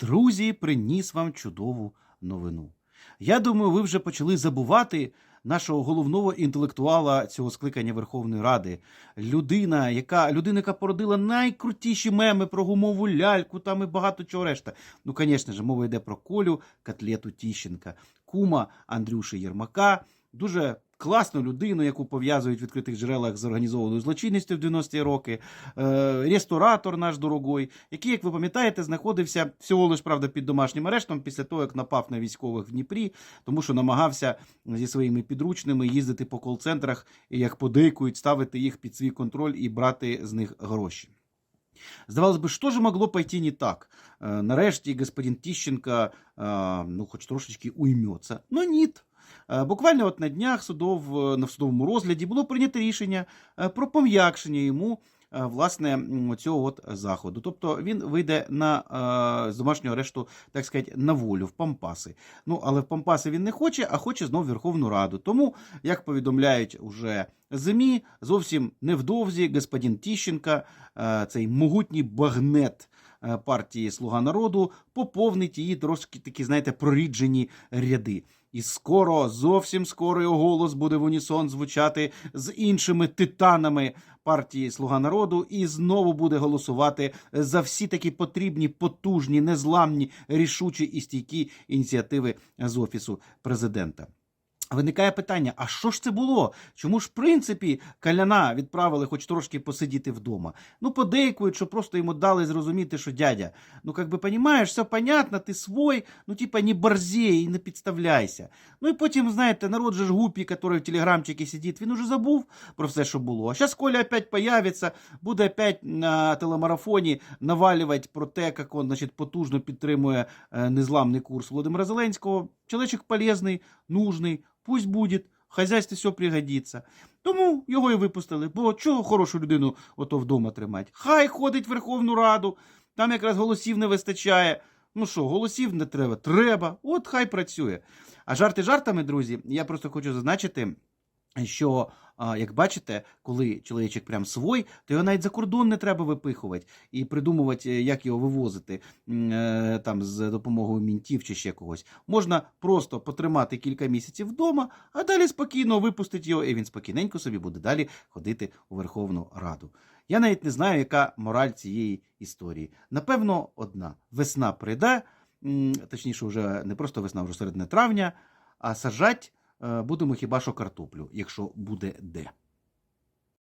Друзі, приніс вам чудову новину. Я думаю, ви вже почали забувати нашого головного інтелектуала цього скликання Верховної Ради. Людина, яка людина, яка породила найкрутіші меми про гумову ляльку там і багато чого решта. Ну, звісно ж, мова йде про Колю Котлету Тіщенка, кума Андрюші Єрмака. Дуже класну людину, яку пов'язують в відкритих джерелах з організованою злочинністю в 90-ті роки. Е, ресторатор наш дорогой, який, як ви пам'ятаєте, знаходився всього лиш правда під домашнім арештом після того, як напав на військових в Дніпрі, тому що намагався зі своїми підручними їздити по кол-центрах як подейкують ставити їх під свій контроль і брати з них гроші. Здавалось би, що ж могло пойти не так? Е, Нарешті господин Тищенко, е, ну, хоч трошечки уйметься. Ну, ні. Е, Буквально от на днях судов, е, на судовому розгляді було прийнято рішення е, про пом'якшення йому власне цього от заходу. Тобто він вийде на з домашнього арешту, так сказати, на волю в Пампаси. Ну але в Пампаси він не хоче, а хоче знов Верховну Раду. Тому, як повідомляють уже ЗМІ, зовсім невдовзі господин Тіщенка, цей могутній багнет партії Слуга народу, поповнить її трошки такі, знаєте, проріджені ряди. І скоро, зовсім скоро його голос буде в унісон звучати з іншими титанами партії Слуга народу, і знову буде голосувати за всі такі потрібні, потужні, незламні, рішучі і стійкі ініціативи з офісу президента. Виникає питання: а що ж це було? Чому ж, в принципі, Каляна відправили хоч трошки посидіти вдома? Ну, подейкують, що просто йому дали зрозуміти, що дядя, ну, как би, понімаєш, все понятно, ти свой, ну, типа, не борзей і не підставляйся. Ну і потім, знаєте, народ же ж гупі, який в телеграмчикі сидить, він уже забув про все, що було. А зараз Коля опять появиться, буде опять на телемарафоні навалювати про те, як він, значить, потужно підтримує е, незламний курс Володимира Зеленського. Чоловічок полезний, нужний, пусть буде, в хазяйстві все пригодиться. Тому його і випустили. Бо чого хорошу людину ото вдома тримати? Хай ходить в Верховну Раду, там якраз голосів не вистачає. Ну що, голосів не треба? Треба. От хай працює. А жарти жартами, друзі, я просто хочу зазначити. Що, як бачите, коли чоловічок прям свой, то його навіть за кордон не треба випихувати і придумувати, е, як його вивозити е, там з допомогою мінтів чи ще когось. Можна просто потримати кілька місяців вдома, а далі спокійно випустити його, і він спокійненько собі буде далі ходити у Верховну Раду. Я навіть не знаю, яка мораль цієї історії. Напевно, одна весна прийде, точніше, вже не просто весна, вже середина травня, а сажать будемо хіба що картоплю, якщо буде де.